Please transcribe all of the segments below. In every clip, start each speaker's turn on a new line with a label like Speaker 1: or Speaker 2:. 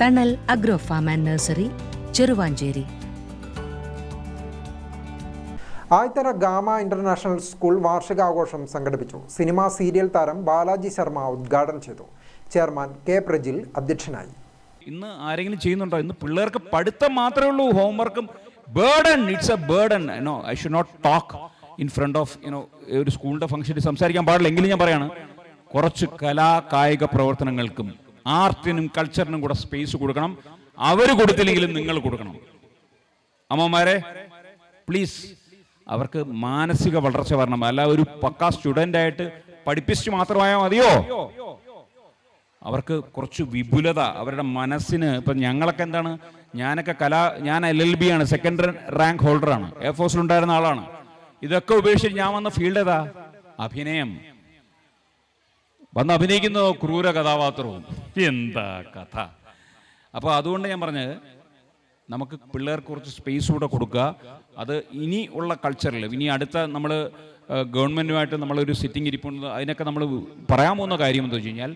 Speaker 1: Thanal agro farm and nursery Cheruvanchery
Speaker 2: Ayithara Gama international school വാർഷികാഘോഷം സംഘടിപ്പിച്ചു. Cinema serial താരം ബാലാജി ശർമ്മ ഉദ്ഘാടനം ചെയ്തു. ചെയർമാൻ കെ പ്രജിൽ അധ്യക്ഷനായി.
Speaker 3: ഇന്ന് ആരെങ്കിലും ചെയ്യുന്നുണ്ടോ? ഇന്ന് പിള്ളേർക്ക് പഠിത്തം മാത്രമേ ഉള്ളൂ. ഹോംവർക്കും burden it's a burden no I should not talk in front of you know ഒരു സ്കൂളിന്റെ ഫംഗ്ഷനിൽ സംസാരിക്കാൻ പാടില്ല. എങ്കിലും ഞാൻ പറയാണ് കുറച്ച് കലാ കായിക പ്രവർത്തനങ്ങൾക്കും ആർട്ടിനും കൾച്ചറിനും കൂടെ സ്പേസ് കൊടുക്കണം. അവർ കൊടുത്തില്ലെങ്കിലും നിങ്ങൾ കൊടുക്കണം. അമ്മമാരെ പ്ലീസ് അവർക്ക് മാനസിക വളർച്ച വരണം. അല്ല ഒരു പക്ക സ്റ്റുഡന്റ് ആയിട്ട് പഠിപ്പിച്ച് മാത്രമായാൽ മതിയോ? അവർക്ക് കുറച്ച് വിപുലത അവരുടെ മനസ്സിന് ഇപ്പം ഞങ്ങളൊക്കെ എന്താണ് ഞാനൊക്കെ കലാ ഞാൻ എൽ എൽ ബി ആണ് സെക്കൻഡ് റാങ്ക് ഹോൾഡറാണ് എയർഫോഴ്സിലുണ്ടായിരുന്ന ആളാണ്. ഇതൊക്കെ ഉപേക്ഷിച്ച് ഞാൻ വന്ന ഫീൽഡ് ഏതാ? അഭിനയം. വന്ന് അഭിനയിക്കുന്നതോ ക്രൂര കഥാപാത്രവും. എന്താ കഥ. അപ്പോൾ അതുകൊണ്ട് ഞാൻ പറഞ്ഞത് നമുക്ക് പിള്ളേർക്ക് കുറച്ച് സ്പേസ് കൂടെ കൊടുക്കുക. അത് ഇനി ഉള്ള കൾച്ചറിൽ ഇനി അടുത്ത നമ്മൾ ഗവൺമെന്റുമായിട്ട് നമ്മളൊരു സിറ്റിംഗ് ഇരിപ്പുണ്ട് അതിനൊക്കെ നമ്മൾ പറയാൻ പോകുന്ന കാര്യം എന്താ വെച്ച് കഴിഞ്ഞാൽ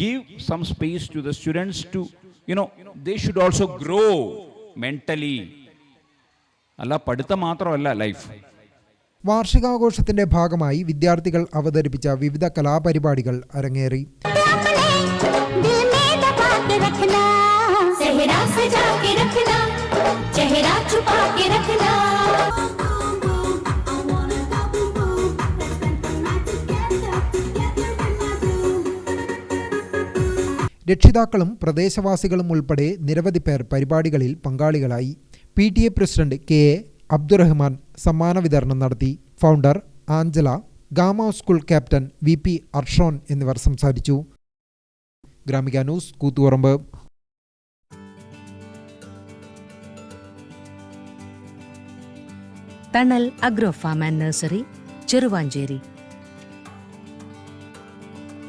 Speaker 3: give some space to the students to you know they should also grow mentally അല്ല പഠിത്തം മാത്രമല്ല ലൈഫ്
Speaker 2: വാർഷികാഘോഷത്തിന്റെ ഭാഗമായി വിദ്യാർത്ഥികൾ അവതരിപ്പിച്ച വിവിധ കലാപരിപാടികൾ അരങ്ങേറി. രക്ഷിതാക്കളും പ്രദേശവാസികളും ഉൾപ്പെടെ നിരവധി പേർ പരിപാടികളിൽ പങ്കാളികളായി. P T A president K A Abdurahman സമ്മാന വിതരണം നടത്തി. Founder Angela Gama school captain V P Arshon എന്നിവർ സംസാരിച്ചു. Gramika news Koothuparamba.
Speaker 1: Agro farm nursery Cheruvanchery.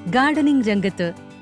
Speaker 1: Gardening രംഗത്ത്